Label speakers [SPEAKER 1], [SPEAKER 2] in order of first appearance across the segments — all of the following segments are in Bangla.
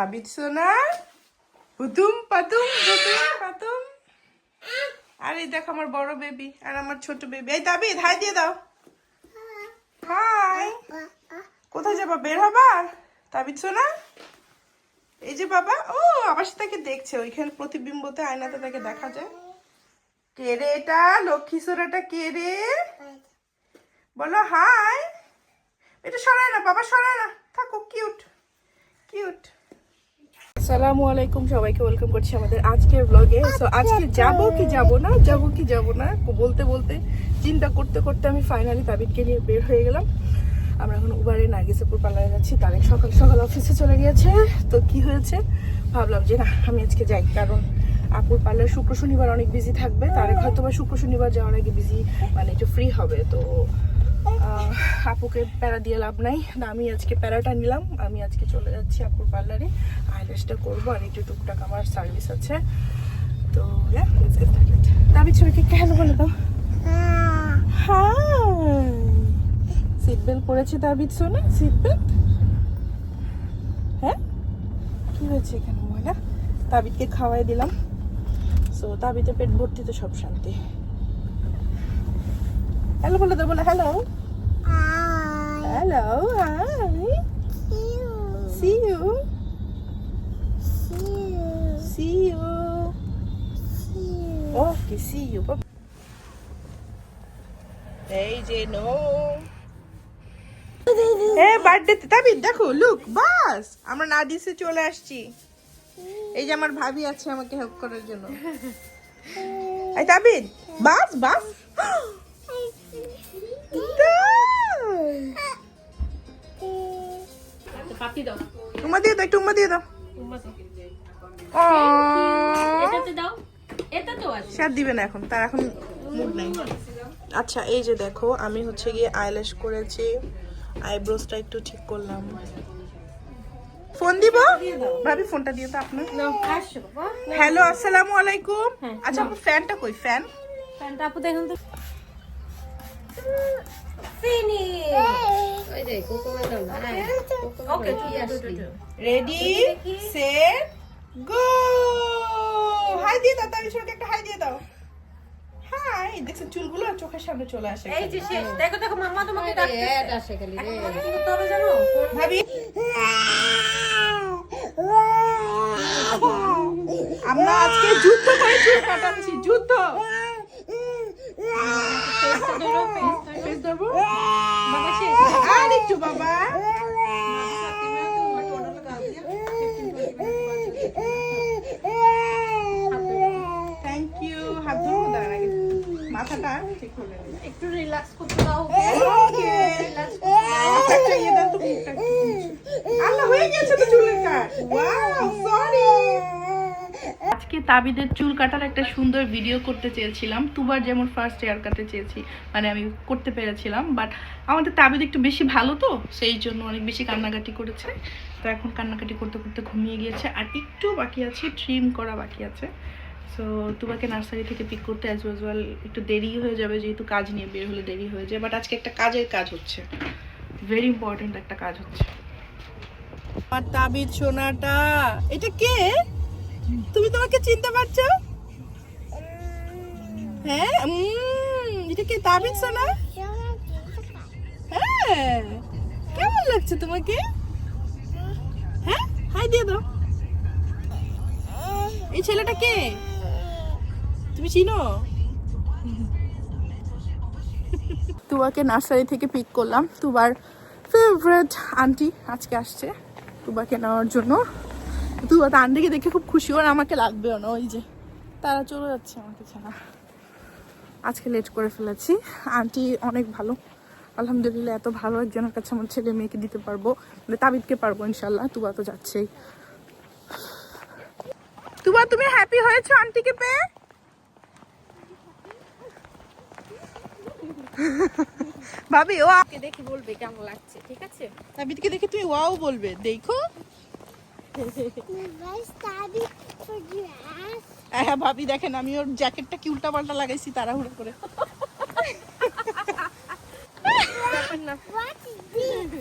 [SPEAKER 1] আবিদ সোনা হুতুম পাতুম হুতুম পাতুম আর দেখো আমার বড় বেবি আর আমার ছোট বেবি এই তাবিদ হাই দিয়ে দাও। হাই। কোথায় যাবা? বের হবা? তাবিদ সোনা এই যে বাবা, ও, আবার সে তাকে দেখছে। ওইখানে প্রতিবিম্বতে আয়নাতে তাকে দেখা যায়। কে রে এটা? লক্ষ্মী সোনাটা কে রে? বলো, হাই। এটা সরায় না, বাবা, সরায় না। থাকো কিউট কিউট আসসালামু আলাইকুম, সবাইকে ওয়েলকাম করছি আমাদের আজকের ব্লগে সো আজকে যাব কি যাব না, যাব কি যাব না, বলতে বলতে চিন্তা করতে করতে আমি ফাইনালি তাবিদকে নিয়ে বের হয়ে গেলাম। আমরা এখন উবারে নার্গিসপুর পার্লারে যাচ্ছি তারেক সকাল সকাল অফিসে চলে গিয়েছে। তো কি হয়েছে? ভাবলাম যে না, আমি আজকে যাই, কারণ আপুর পার্লার শুক্র শনিবার অনেক বিজি থাকবে তারেক হয়তো বা শুক্র শনিবার যাওয়ার আগে বিজি মানে একটু ফ্রি হবে। তো আপুকে প্যারা দিয়ে লাভ নাই। না, আমি আজকে প্যারাটা নিলাম। আমি আজকে চলে যাচ্ছি আপুর পার্লারে। আইলেসটা করব আর একটু টুকটাক আমার সার্ভিস আছে। তো দাবি ছবিকে কেন বলে দাও? সিট বেল্ট সিট বেল্ট হ্যাঁ? কি হয়েছে খাওয়াই দিলাম। সো তাবিতে পেট ভর্তি তো সব শান্তি। হ্যালো বলে দাও, বলে hello hello hi see you see you okay see you এই যে নো এ বার্থডে তাবি দেখো লুক বাস। আমরা না নাদিসে চলে আসছি। এই যে আমার ভাবি আছে আমাকে হেল্প করার জন্য। এই তাবিদ বাস বাস।
[SPEAKER 2] দাও।
[SPEAKER 1] টুমা দিয়ে দাও একটু উম্মা দিয়ে দাও।
[SPEAKER 2] এটাতে দাও। এটা তো আছে।
[SPEAKER 1] সে দিবে না এখন তার এখন মুড নাই। আচ্ছা এই যে দেখো আমি হচ্ছে গিয়ে আইল্যাশ করেছি আইব্রোসটা একটু ঠিক করলাম। ফোন দিব? ভাবি ফোনটা দিয়ে তো আপনার। হ্যালো আসসালামু আলাইকুম।
[SPEAKER 2] হ্যাঁ,
[SPEAKER 1] আচ্ছা আপনার ফ্যানটা কই? ফ্যান?
[SPEAKER 2] প্যান্ট আপু দেখুন তো।
[SPEAKER 1] রেডি সেট গো হাই দিয়ে দাও তার সবাইকে একটা হাই দিয়ে দাও। হাই দেখছ চুলগুলো চোখের সামনে চলে আসে
[SPEAKER 2] এই যে শেষ দেখো দেখো মাম্মা তোমাকে ডাকতেছে। এটা আসে খালি রে কি জানো?
[SPEAKER 1] ভাবি। আমরা আজকে যুদ্ধ করে চুল কাটাচ্ছি যুদ্ধ। Face ধরবো?
[SPEAKER 2] বাবা শেষ
[SPEAKER 1] আর একটু বাবা। থ্যাংক ইউ হাত ধরবো দাঁড়ান আগে। মাথাটা ঠিক করে।
[SPEAKER 2] একটু রিল্যাক্স করতে দাও
[SPEAKER 1] Okay. একটা ইয়ে দেন তো মুখটা একটু। মুছে। আল্লাহ হয়ে গেছে তো চুলের কাট ওয়াও সরি আজকে তাবিদের চুল কাটার একটা সুন্দর ভিডিও করতে চেয়েছিলাম। তুবার যেমন ফার্স্ট হেয়ার কাটতে চেয়েছি মানে আমি করতে পেরেছিলাম বাট আমাদের তাবিদ একটু বেশি ভালো তো, সেই জন্য অনেক বেশি কান্নাকাটি করেছে। তো এখন কান্নাকাটি করতে করতে ঘুমিয়ে গিয়েছে, আর একটু বাকি আছে ট্রিম করা বাকি আছে। সো তুবাকে নার্সারি থেকে পিক করতে অ্যাজ ইউজুয়াল একটু দেরি হয়ে যাবে, যেহেতু কাজ নিয়ে বের হলে দেরি হয়ে যায় বাট আজকে একটা কাজের কাজ হচ্ছে। ভেরি ইম্পর্টেন্ট একটা কাজ হচ্ছে। আমার তাবিদ সোনাটা, এটা কে? তুমি তোমাকে চিনতে পারছ? হ্যাঁ এটা কে তাবিদ সোনা? হ্যাঁ কেমন লাগছে তোমাকে? হ্যাঁ হাই দিয়ে দাও। এই ছেলেটা কে? তুমি চিনো? তুবাকে নার্সারি থেকে পিক করলাম। তুবার ফেভারেট আন্টি আজকে আসছে। তুবাকে নেওয়ার জন্য। তুবা তো আন্টিকে দেখে খুব খুশি ওর আমাকে লাগবেও না ওই যে। তারা চলে যাচ্ছে আমাকে ছাড়া। আজকে লেট করে ফেলেছি। আন্টি অনেক ভালো। আলহামদুলিল্লাহ এত ভালো একজনের কাছে আমার ছেলে মেয়েকে দিতে পারব। মানে তাবিদকে পারব ইনশাল্লাহ তুবা তো যাচ্ছেই। তুবা তুমি হ্যাপি হয়েছো আন্টিকে পেয়ে? ভাবি ও
[SPEAKER 2] দেখি বলবে কেমন লাগছে ঠিক আছে?
[SPEAKER 1] তাবিদকে দেখে তুমি ওয়াও বলবে। দেখো। হ্যাঁ ভাবি দেখেন আমি ওর জ্যাকেটটা কি উল্টা পাল্টা লাগাইছি তাড়াহুড়ো করে।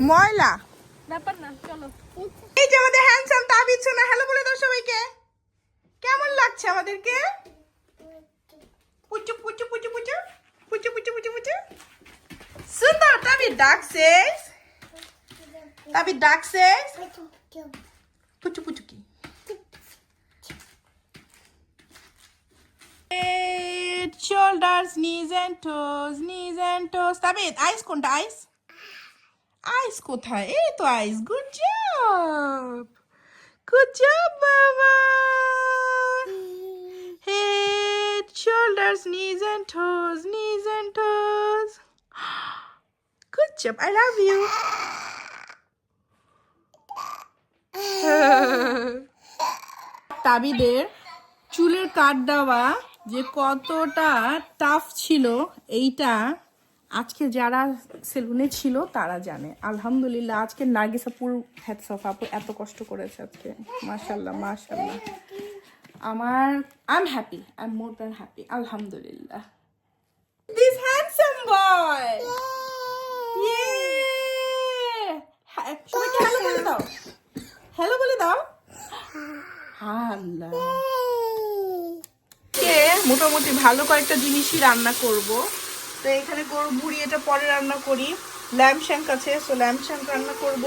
[SPEAKER 1] ময়লা।
[SPEAKER 2] ব্যাপার না চলো।
[SPEAKER 1] এই যে আমাদের হ্যান্ডসাম তাবিজ হ্যালো বলে দাও সবাইকে। কেমন লাগছে আমাদেরকে? পুচু পুচু পুচু পুচু পুচু পুচু পুচু পুচু। সুন্দর তাবিজ ডাকছিস তাবিজ ডাকছিস পুচু পুচু কি Head, shoulders, knees and toes, knees and toes. তাবিদ আইস কোনটা আইস আইস কোথায় এই তো ice good job good job বাবা head shoulders, knees and toes, knees and toes. Good job. I love you. তাবিদের চুলের কাট দেওয়া যে কতটা টাফ ছিল এইটা আজকে যারা সেলুনে ছিল তারা জানে। আলহামদুলিল্লাহ আজকে নার্গিসাপুর হ্যাটস অফ আপু এত কষ্ট করেছে আজকে। মাশাল্লাহ মাশাল্লাহ আমার I am happy I am more than happy আলহামদুলিল্লাহ দিস হ্যান্ডসাম বয় ইয়ে সবাইকে হ্যালো দাও। আল্লাহ। মোটামুটি ভালো কয়েকটা জিনিসই রান্না করব। তো এখানে গরু ভুড়ি, এটা পরে রান্না করি। ল্যাম্প শ্যাঙ্ক আছে সো ল্যাম্প শ্যাঙ্ক রান্না করব।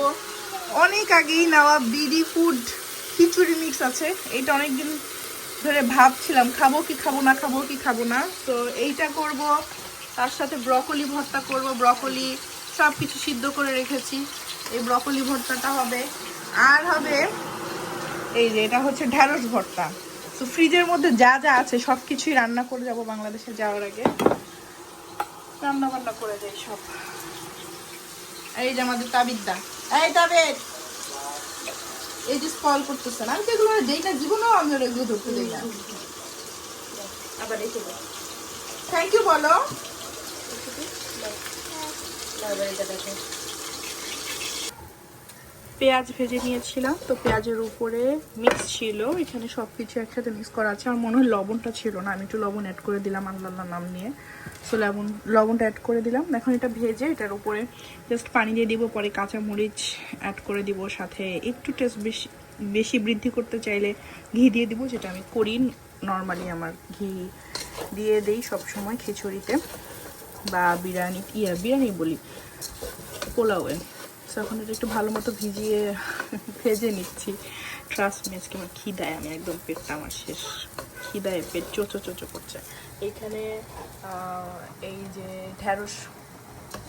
[SPEAKER 1] অনেক আগেই নেওয়া বিডি ফুড খিচুড়ি মিক্স আছে। এইটা অনেকদিন ধরে ভাবছিলাম, খাব কি খাব, না খাব কি খাব না। তো এইটা করব। তার সাথে ব্রকলি ভর্তা করব। ব্রকলি সব কিছু সিদ্ধ করে রেখেছি। এই ব্রকলি ভর্তাটা হবে। আর হবে এই যে, এটা হচ্ছে ঢ্যাঁড়স ভর্তা। তো ফ্রিজের মধ্যে যা যা আছে সব কিছুই রান্না করে যাব বাংলাদেশে যাওয়ার আগে। রান্না বান্না করে যাই সব। এই যে আমাদের তাবিদদা এই তাবিদ এই যে স্পল না আমি তো এগুলো দেই না, জীবনেও আমি এগুলো ধরতে দেই না। আবার থ্যাংক ইউ বলো। পেঁয়াজ ভেজে নিয়েছিলাম। তো পেঁয়াজের উপরে মিক্স ছিল। এখানে সব কিছু একসাথে মিক্স করা আছে। আমার মনে হয় লবণটা ছিল না। আমি একটু লবণ অ্যাড করে দিলাম আল্লাহ নাম নিয়ে। সো লবণ লবণটা অ্যাড করে দিলাম। এখন এটা ভেজে এটার উপরে জাস্ট পানি দিয়ে দিব। পরে কাঁচা মরিচ অ্যাড করে দিব। সাথে একটু টেস্ট বেশি বেশি বৃদ্ধি করতে চাইলে ঘি দিয়ে দিব, যেটা আমি করি নর্মালি আমার ঘি দিয়ে দেই সব সময় খিচুড়িতে। বা বিরিয়ানি, ইয়া, বিরিয়ানি বলি পোলাওয়ে সো এখন একটু ভালো মতো ভিজিয়ে ভেজে নিচ্ছি। ট্রাস্ট মি আজকে আমার খিদায়, আমি একদম পেটটা আমার শেষ। খিদায়, পেট চোচো চোচো করছে। এইখানে এই যে ঢ্যাঁড়স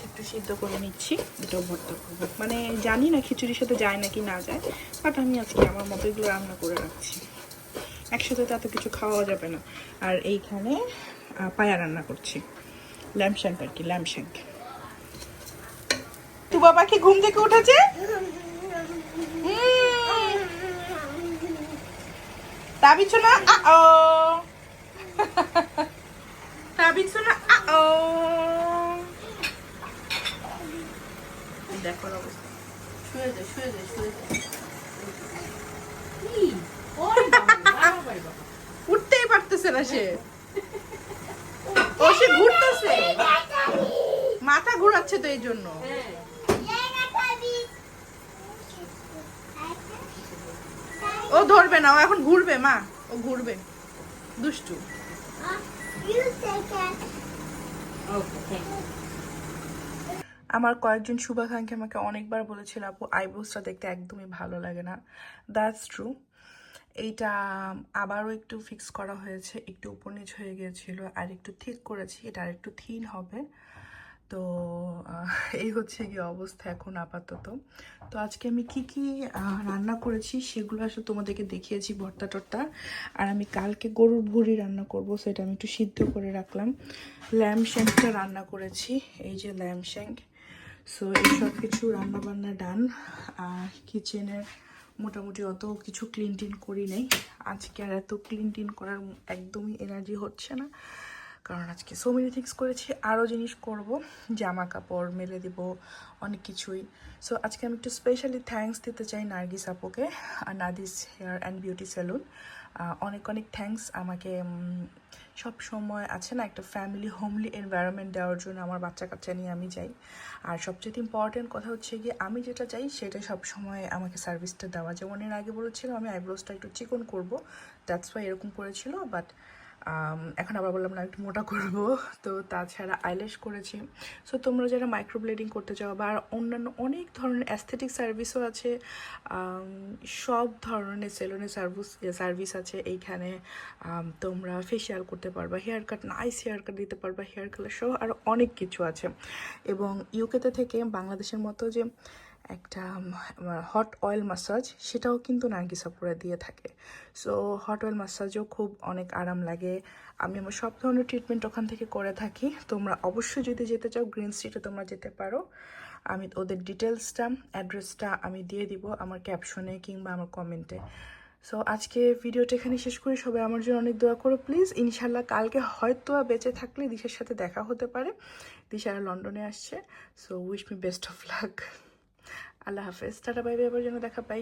[SPEAKER 1] একটু সিদ্ধ করে নিচ্ছি, এটাও ভর্তা করব। মানে জানি না খিচুড়ির সাথে যায় নাকি না যায় বাট আমি আজকে আমার মতো এগুলো রান্না করে রাখছি। একসাথে তো এত কিছু খাওয়া যাবে না। আর এইখানে পায়া রান্না করছি। ল্যাম্প শ্যাঙ্ক আর কি ল্যাম্প শ্যাঙ্ক তু বাবা কি ঘুম থেকে উঠেছে? তাবিছো না ও না আ ও
[SPEAKER 2] শুয়ে দে শুয়ে দে
[SPEAKER 1] উঠতেই পারতেছে না সে। ও, সে ঘুরতেছে। মাথা ঘুরাচ্ছে তো এই জন্য। ও ধরবে না, ও এখন ঘুরবে, মা। ও ঘুরবে। দুষ্টু। আমার কয়েকজন শুভাকাঙ্ক্ষী আমাকে অনেকবার বলেছিল, আপু আইব্রোসটা দেখতে একদমই ভালো লাগে না। দ্যাটস ট্রু এইটা আবারও একটু ফিক্স করা হয়েছে, একটু উপর নিচ হয়ে গিয়েছিল, আর একটু ঠিক করেছি, এটা আর একটু থিন হবে। তো এই হচ্ছে কি অবস্থা এখন আপাতত। তো আজকে আমি কি কি রান্না করেছি সেগুলো আসলে তোমাদেরকে দেখিয়েছি ভর্তা টর্তা। আর আমি কালকে গরুর ভুড়ি রান্না করব, সেটা আমি একটু সিদ্ধ করে রাখলাম। ল্যাম্প শ্যাঙ্কটা রান্না করেছি, এই যে ল্যাম্প শ্যাঙ্ক সো এইসব কিছু রান্না বান্না ডান আর কিচেনের মোটামুটি অত কিছু ক্লিন টিন করি নাই। আজকে আর এত ক্লিন টিন করার একদমই এনার্জি হচ্ছে না। কারণ আজকে সো মেনি থিংস করেছি আরও জিনিস করব, জামা কাপড়, মেলে দিব, অনেক কিছুই। সো আজকে আমি একটু স্পেশালি থ্যাঙ্কস দিতে চাই নার্গিস আপুকে Nadis hair and beauty salon অনেক অনেক থ্যাঙ্কস আমাকে সব সময় আছে না একটা ফ্যামিলি হোমলি এনভায়রনমেন্ট দেওয়ার জন্য আমার বাচ্চা কাচ্চা নিয়ে আমি যাই। আর সবচেয়ে ইম্পর্টেন্ট কথা হচ্ছে গিয়ে, আমি যেটা চাই সেটা সব সময় আমাকে সার্ভিসটা দেওয়া। যেমন এর আগে বলেছিলাম, আমি আইব্রোসটা একটু চিকন করব দ্যাটস ওয়াই এরকম করেছিল বাট এখন আবার বললাম না, একটু মোটা করব। তো তাছাড়া আইলেশ করেছি। সো তোমরা যারা মাইক্রোব্লেডিং করতে চাও বা অন্যান্য অনেক ধরনের অ্যাস্থেটিক সার্ভিসও আছে সব ধরনের সেলুনের সার্ভিস সার্ভিস আছে। এইখানে তোমরা ফেসিয়াল করতে পারবা hair cut nice hair cut দিতে পারবা হেয়ার কালার সহ আরও অনেক কিছু আছে। এবং ইউকেতে থেকে বাংলাদেশের মতো যে একটা হট অয়েল মাসাজ সেটাও কিন্তু নার্গিসাপুরা দিয়ে থাকে। সো হট অয়েল মাসাজও খুব অনেক আরাম লাগে। আমি আমার সব ধরনের ট্রিটমেন্ট ওখান থেকে করে থাকি। তোমরা অবশ্যই যদি যেতে চাও গ্রিন স্ট্রিটে তোমরা যেতে পারো। আমি ওদের ডিটেলসটা অ্যাড্রেসটা আমি দিয়ে দিব আমার ক্যাপশনে কিংবা আমার কমেন্টে সো আজকে ভিডিওটা এখানে শেষ করি। সবাই আমার জন্য অনেক দোয়া করো প্লিজ ইনশাল্লাহ কালকে হয়তো বেঁচে থাকলে দিশার সাথে দেখা হতে পারে। দিশারা লন্ডনে আসছে। So wish me best of luck আল্লাহ হাফেজ। টাটা বাই বাই আবার যেন দেখা পাই।